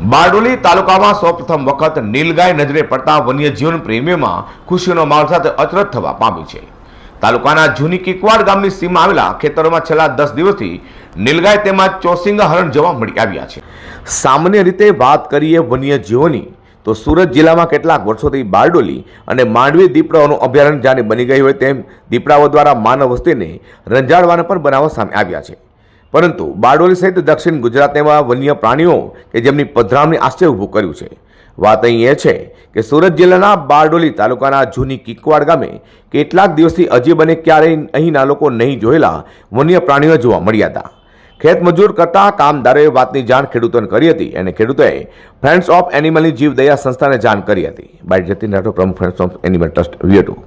બારડોલી તાલુકામાં સૌપ્રથમ વખત નીલગાય નજરે પડતા વન્યજીવન પ્રેમીઓમાં ખુશીનો માહોલ સાથે અચરજ થવા પામ્યું છે. તાલુકાના જૂની કિકવાડ ગામની સીમમાં આવેલા ખેતરોમાં છેલ્લા દસ દિવસથી નીલગાય તેમજ ચોસિંગા હરણ જોવા મળી આવ્યા છે. સામાન્ય રીતે વાત કરીએ વન્યજીવોની, તો સુરત જિલ્લામાં કેટલાક વર્ષોથી બારડોલી અને માંડવી દીપડાઓનું અભયારણ્ય જાણે બની ગયું હોય તેમ દીપડાઓ દ્વારા માનવ વસ્તીને રંજાડવાના પણ બનાવો સામે આવ્યા છે. પરંતુ બારડોલી સહિત દક્ષિણ ગુજરાતમાં વન્ય પ્રાણીઓ કે જેમની પધરામણી આશ્ચર્ય ઊભું કર્યું છે. વાત અહીં એ છે કે સુરત જિલ્લાના બારડોલી તાલુકાના જૂની કિકવાડ ગામે કેટલાક દિવસથી અજીબ અને ક્યારેય અહીંના લોકો નહીં જોયેલા વન્ય પ્રાણીઓ જોવા મળ્યા હતા. ખેતમજૂર કરતા કામદારોએ વાતની જાણ ખેડૂતોને કરી હતી અને ખેડૂતોએ ફ્રેન્ડ્સ ઓફ એનિમલની જીવદયા સંસ્થાને જાણ કરી હતી. બાઇટ જતીન રાઠોડ પ્રમુખ ફ્રેન્ડ્સ ઓફ એનિમલ ટ્રસ્ટ વિયટુ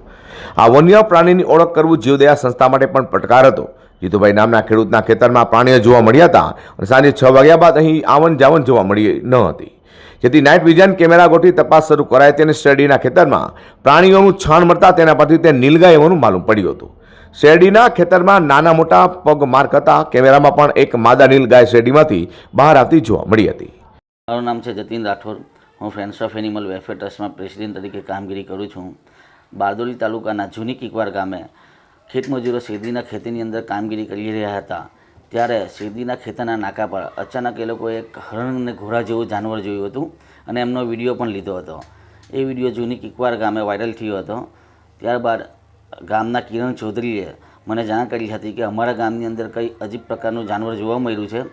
આ વન્ય પ્રાણીની ઓળખ કરવું જીવદયા સંસ્થા માટે પણ પડકાર હતો. જીતુભાઈ નામના ખેડૂતના ખેતરમાં પ્રાણીઓ જોવા મળ્યા હતા અને સાંજે છ વાગ્યા બાદ અહીં આવન જાવન જોવા મળી ન હતી. જેથી નાઇટ વિઝન કેમેરા ગોઠવી તપાસ શરૂ કરાય તેને શેરડીના ખેતરમાં પ્રાણીઓનું છાણ મળતા તેના પરથી તે નીલગાય હોવાનું માલુમ પડ્યું હતું. શેરડીના ખેતરમાં નાના મોટા પગ માર્ક હતા. કેમેરામાં પણ એક માદા નીલગાય શેરડીમાંથી બહાર આવતી જોવા મળી હતી. મારું નામ છે જતીન રાઠોડ. હું ફ્રેન્ડ્સ ઓફ એનિમલ વેલફેર ટ્રસ્ટમાં પ્રેસિડેન્ટ તરીકે કામગીરી કરું છું. બારદોલી તાલુકાના જૂની કિકવાર ગામે ખેતમજૂરો શેરડીના ખેતીની અંદર કામગીરી કરી રહ્યા હતા. ત્યારે શેરડીના ખેતરના નાકા પર અચાનક એ લોકોએ હરણ અને ઘોડા જેવું જાનવર જોયું હતું અને એમનો વીડિયો પણ લીધો હતો. એ વીડિયો જૂની કિકવાર ગામે વાયરલ થયો હતો. ત્યારબાદ ગામના કિરણ ચૌધરીએ મને જાણ કરી હતી કે અમારા ગામની અંદર કંઈ અજીબ પ્રકારનું જાનવર જોવા મળ્યું છે.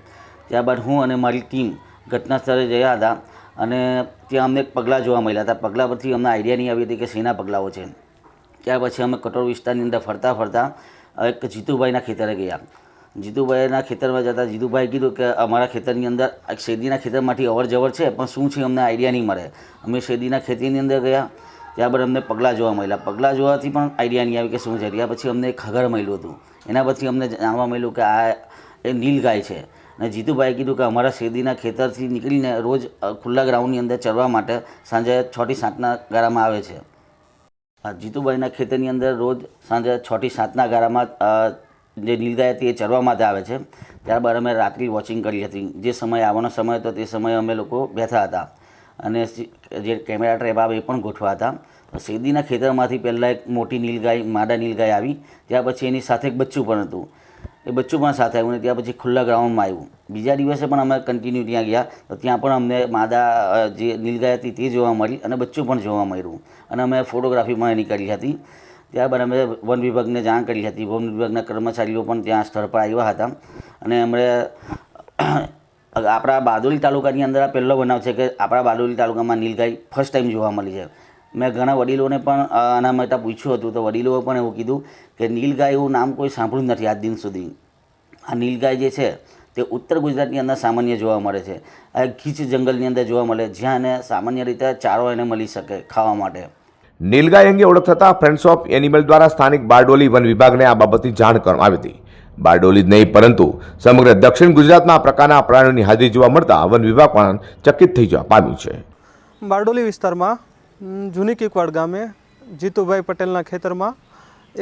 ત્યારબાદ હું અને મારી ટીમ ઘટના સ્થળે ગયા હતા અને ત્યાં અમને પગલાં જોવા મળ્યા હતા. પગલાં પરથી અમને આઈડિયા નહીં આવી હતી કે શેના પગલાઓ છે. ત્યાર પછી અમે કટોર વિસ્તારની અંદર ફરતા ફરતા એક જીતુભાઈના ખેતરે ગયા. જીતુભાઈના ખેતરમાં જતાં જીતુભાઈ કીધું કે અમારા ખેતરની અંદર એક શેરડીના ખેતરમાંથી અવર જવર છે, પણ શું છે અમને આઈડિયા નહીં મળે. અમે શેરડીના ખેતીની અંદર ગયા ત્યારબાદ અમને પગલાં જોવા મળ્યા. પગલાં જોવાથી પણ આઈડિયા નહીં આવી કે શું છે. ત્યાર પછી અમને ખગર મળ્યું હતું. એના પછી અમને જાણવા મળ્યું કે આ એ નીલગાય છે. અને જીતુભાઈએ કીધું કે અમારા શેરડીના ખેતરથી નીકળીને રોજ ખુલ્લા ગ્રાઉન્ડની અંદર ચરવા માટે સાંજે છથી સાતના ગાળામાં આવે છે. જીતુભાઈના ખેતરની અંદર રોજ સાંજે છથી સાતના ગાળામાં જે નીલગાય હતી એ ચરવા માટે આવે છે. ત્યારબાદ અમે રાત્રિ વોચિંગ કરી હતી. જે સમય, આવવાનો સમય હતો તે સમયે અમે લોકો બેઠા હતા. અને જે કેમેરા ટ્રેપ આવે એ પણ ગોઠવા હતા. તો શેરડીના ખેતરમાંથી પહેલાં એક મોટી નીલગાય, માદા નીલગાય આવી. ત્યાર પછી એની સાથે એક બચ્ચું પણ હતું. એ બચ્ચું પણ સાથે આવ્યું અને ત્યાં પછી ખુલ્લા ગ્રાઉન્ડમાં આવ્યું બીજા દિવસે પણ અમે કન્ટિન્યુ ત્યાં ગયા, તો ત્યાં પણ અમને માદા જે નીલગાય હતી તે જોવા મળી અને બચ્ચું પણ જોવા મળ્યું. અને અમે ફોટોગ્રાફી પણ એની કરી હતી. ત્યારબાદ અમે વન વિભાગને જાણ કરી હતી. વન વિભાગના કર્મચારીઓ પણ ત્યાં સ્થળ પર આવ્યા હતા. અને અમે આપણા બારડોલી તાલુકાની અંદર આ પહેલો બનાવ છે કે આપણા બારડોલી તાલુકામાં નીલગાય ફર્સ્ટ ટાઈમ જોવા મળી છે. મેં ઘણા વડીલોને પણ આના માટે પૂછ્યું હતું તો વડીલોએ પણ એવું કીધું કે નીલગાય એવું નામ કોઈ સાંભળ્યું નથી આજ દિન સુધી. આ નીલગાય જે છે તે ઉત્તર ગુજરાતની અંદર સામાન્ય જોવા મળે છે. આ ગીચ જંગલની અંદર જોવા મળે જ્યાં એને સામાન્ય રીતે ચારો એને મળી શકે ખાવા માટે. નીલગાય અંગે ઓળખ થતા ફ્રેન્ડ્સ ઓફ એનિમલ દ્વારા સ્થાનિક બારડોલી વન વિભાગને આ બાબતની જાણ કરવામાં આવી હતી. બારડોલી જ નહીં પરંતુ સમગ્ર દક્ષિણ ગુજરાતમાં આ પ્રકારના પ્રાણીઓની હાજરી જોવા મળતા વન વિભાગ પણ ચકિત થઈ જવા પામ્યું છે. બારડોલી વિસ્તારમાં જૂની કિકવાડ ગામે જીતુભાઈ પટેલના ખેતરમાં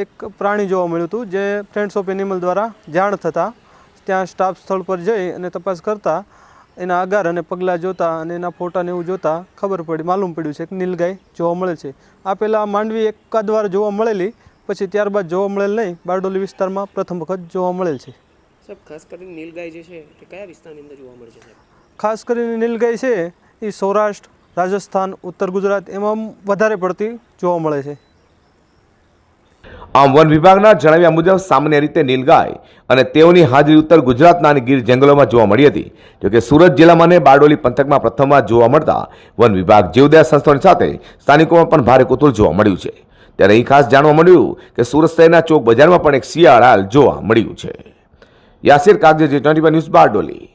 એક પ્રાણી જોવા મળ્યું હતું જે ફ્રેન્ડ્સ ઓફ એનિમલ દ્વારા જાણ થતાં ત્યાં સ્ટાફ સ્થળ પર જઈ અને તપાસ કરતાં એના આગાર અને પગલાં જોતા અને એના ફોટાને એવું જોતાં ખબર પડી માલુમ પડ્યું છે કે નીલગાય જોવા મળે છે. આ પહેલાં માંડવી એકાદ વાર જોવા મળેલી પછી ત્યારબાદ જોવા મળેલ નહીં બારડોલી વિસ્તારમાં પ્રથમ વખત જોવા મળેલ છે. સાહેબ ખાસ કરીને નીલગાય જે છે તે કયા વિસ્તારની અંદર જોવા મળે છે ખાસ કરીને નીલગાય છે એ સૌરાષ્ટ્ર રાજસ્થાન, ઉત્તર ગુજરાત એમાં વધારે પડતી જોવા મળે છે. આમ વન વિભાગના જણાવ્યા મુજબ સામાન્ય રીતે નીલગાય અને તેઓની હાજરી ઉત્તર ગુજરાતના અને ગીર જંગલોમાં જોવા મળી હતી. જોકે સુરત જિલ્લામાં અને બારડોલી પંથકમાં પ્રથમવાર જોવા મળતા વન વિભાગ જીવદયા સંસ્થાઓની સાથે સ્થાનિકોમાં પણ ભારે કુતુલ જોવા મળ્યું છે. ત્યારે અહીં ખાસ જાણવા મળ્યું કે સુરત શહેરના ચોક બજારમાં પણ એક શિયાળ જોવા મળ્યું છે. Yasir Kagaje twenty news Bardoli.